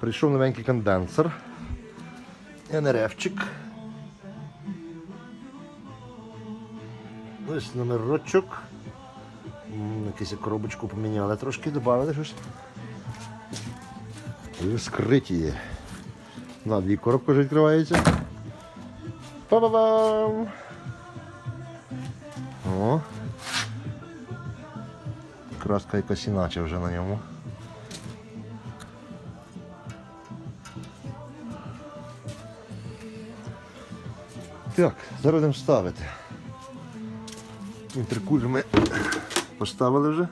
Прийшов новенький конденсер. НРФчик. Ось номерочок. Якусь коробочку поміняли трошки, додали щось. І скриті. На дві коробки вже відкривається. Па-ба-бам! О. Краска якась іначе вже на ньому. Так, зараз будемо ставити. Інтеркуль ми поставили вже.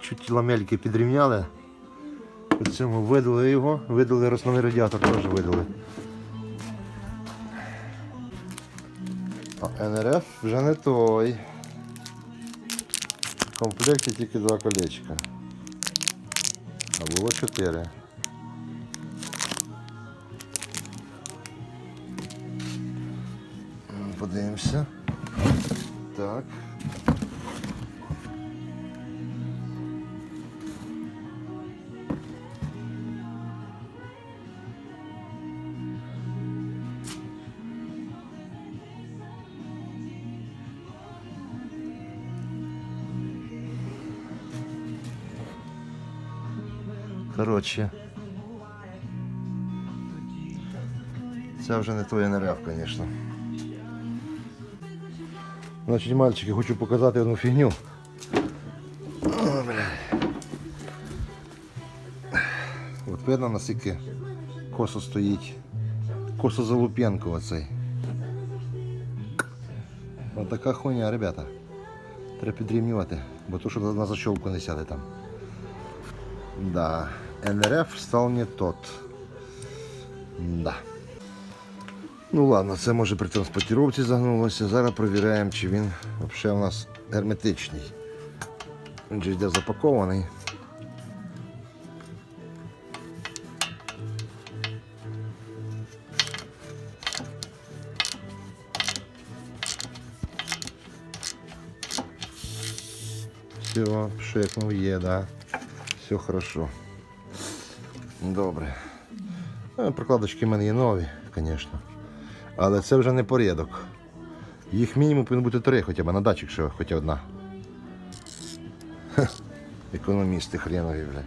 Чуть ламельки підрівняли. По цьому видали його, видали основний радіатор, теж видали. А НРФ вже не той. В комплекті тільки два колечка. А було чотири. Подивимося. Так. Коротше. Це вже не той НРФ, звісно. Значить, мальчики, хочу показати одну фігню. От видно, наскільки косо стоїть. Косо Залупенко оцей. Ось така хуйня, ребята. Треба підрівнювати, бо то, що на защолку не сяде там. Да, НРФ стал не тот. Да. Ну ладно, це може при транспортировці загнулося. Зараз перевіряємо, чи він взагалі у нас герметичний. Він же йде запакований. Все, пшикнув, є, да. Все хорошо. Добре. Ну, Прокладочки в мене є нові, звісно. Але це вже не порядок. Їх мінімум повинно бути три хоча б на датчик якщо хоча одна. Ха, Економісти хренові, бля.